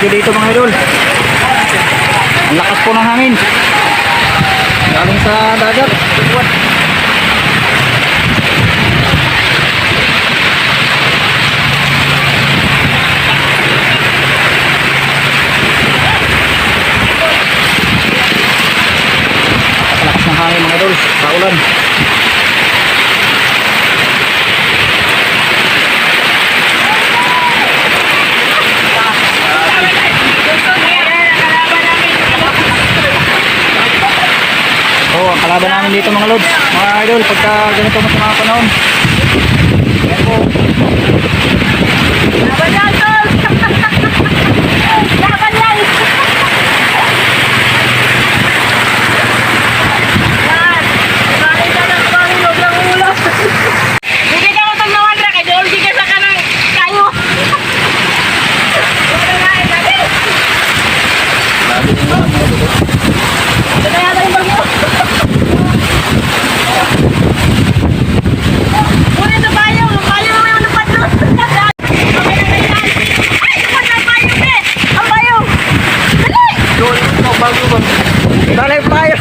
bagyo dito mga idol. Ang lakas po ng hangin. Galing sa dagat. Lakas ng hangin mga idol. Sa ulan. Kalaban namin dito mga lods. Mga idol, pagka ganito mas mga panahon. Yan po. Laban yan, tol! Laban yan! Yan! Kumain ka ng pangilog ng ulo. Bigyan ka mo itong nawandra kay Georgie ka sa kanang kayo. Wala na, eh, dali. Ito na yata yung bagyo. Uy, ito bayo! Ang bayo naman yung napadlos! Ay, naman ang bayo, be! Ang bayo! Dali! Doon, ito, bago ba? Dali, tayo. Ay lang, idol. oh. Kahit tumabag nyo, tuloy pa rin yung video natin mga idol. Ay lang mga idol. Oh, yan ang Abot na tayo dito mga idol ng pagbablog. Oh. Abot tayo ng ulan. Oh, break out mga idol.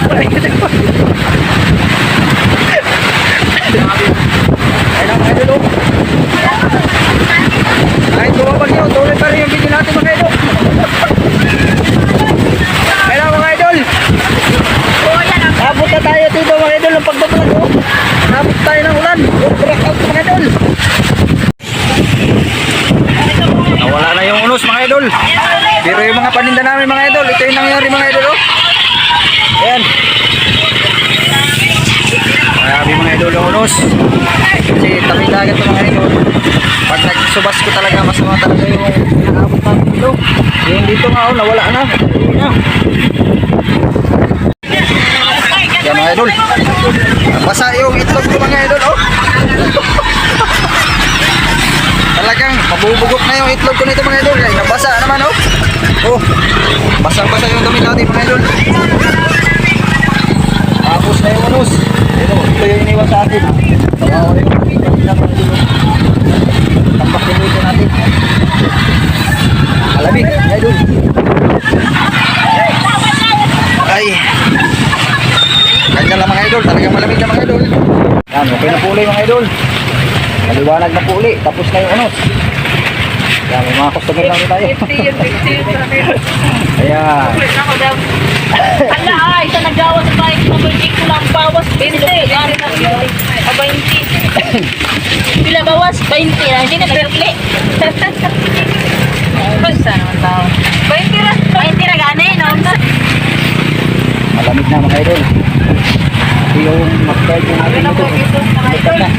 Nawala na yung unos mga idol. Pero yung mga paninda namin mga idol, ito yung nangyari mga idol. Oh. Unos. Kasi tabi dagat to mga idol. Pag nagsubas ko talaga, masama talaga yung inaabot namin dito. Yung dito nga, oh, nawala na. Yan mga idol. Basa yung itlog ko mga idol. Oh. Talagang mabubugot na yung itlog ko nito mga idol. Nabasa naman oh. Oh. Basang-basa yung damit natin mga idol. Tapos na yung anus. Ito, yung iniwan sa akin. Wow, yung ito natin. Alamig, mga idol. Ay. Ganyan lang mga idol, talagang malamig na mga idol. Yan, okay na puli mga idol. Maliwanag na puli, tapos na yung unos. Yan, may mga customer lang tayo. 50 yun, 50 yun. Ayan. Ala, ay, isa nagawa sa bike mo, balik ko lang bawas. 20, yan na yun. O, 20. Pila bawas? 20 na, hindi na pinapili. Basta naman tao. 20 ra, 20 ra gani, no? Malamig na mga idol. Yung ating ito. Bukas na.